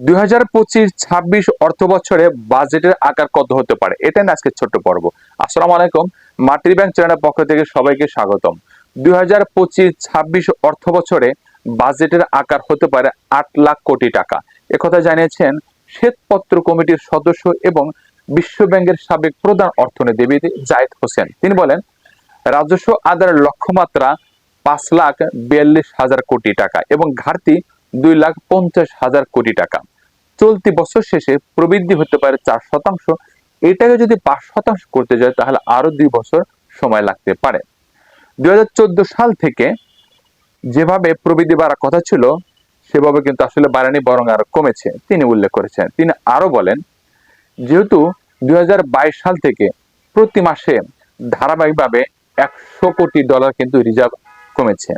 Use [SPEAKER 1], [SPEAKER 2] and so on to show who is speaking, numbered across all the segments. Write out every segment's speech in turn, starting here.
[SPEAKER 1] দুই হাজার পঁচিশ ছাব্বিশ অর্থ বছরে বাজেটের আকার কত হতে পারে? এটা আজকে ছোট্ট পর্ব। আসসালামু আলাইকুম মাতৃ ব্যাংক চ্যানেলের পক্ষ থেকে সবাইকে স্বাগতম। দুই হাজার পঁচিশ ছাব্বিশ অর্থ বছরে বাজেটের আকার হতে পারে আট লাখ কোটি টাকা। একথা জানিয়েছেন শ্বেতপত্র কমিটির সদস্য এবং বিশ্ব ব্যাংকের সাবেক প্রধান অর্থনীতিবিদ জায়েদ হোসেন। তিনি বলেন, রাজস্ব আদায়ের লক্ষ্যমাত্রা পাঁচ লাখ বিয়াল্লিশ হাজার কোটি টাকা এবং ঘাটতি দুই লাখ পঞ্চাশ হাজার কোটি টাকা। চলতি বছর শেষে প্রবৃদ্ধি হতে পারে চার শতাংশ। এটাকে যদি পাঁচ শতাংশ করতে যায়, তাহলে আরও দুই বছর সময় লাগতে পারে। দুই সাল থেকে যেভাবে প্রবৃদ্ধি বাড়ার কথা ছিল, সেভাবে কিন্তু আসলে বাড়ানি বরং আরও কমেছে, তিনি উল্লেখ করেছেন। তিনি আরও বলেন, যেহেতু দুই হাজার বাইশ সাল থেকে প্রতি মাসে ধারাবাহিকভাবে একশো কোটি ডলার কিন্তু রিজার্ভ কমেছে।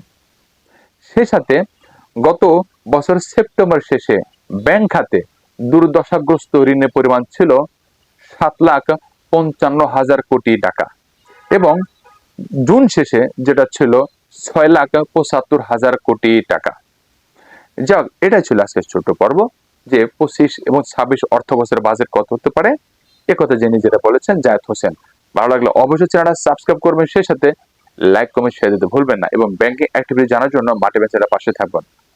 [SPEAKER 1] সেই সাথে গত বছর সেপ্টেম্বর শেষে ব্যাংক খাতে দুর্দশাগ্রস্ত ঋণের পরিমাণ ছিল সাত লাখ পঞ্চান্ন হাজার কোটি টাকা এবং জুন শেষে যেটা ছিল ছয় লাখ পঁচাত্তর হাজার কোটি টাকা। যাক, এটাই ছিল আজকের ছোট পর্ব যে পঁচিশ এবং ছাব্বিশ অর্থ বছরের বাজেট কত হতে পারে একথা জেনে যেটা বলেছেন জায়দ হোসেন। ভালো লাগলে অবশ্যই চ্যানেলটা সাবস্ক্রাইব করবেন, সেই সাথে লাইক কমেন্ট শেয়ার দিতে ভুলবেন না এবং ব্যাংকিং অ্যাক্টিভিটি জানার জন্য মাটি বেচারা পাশে থাকবেন।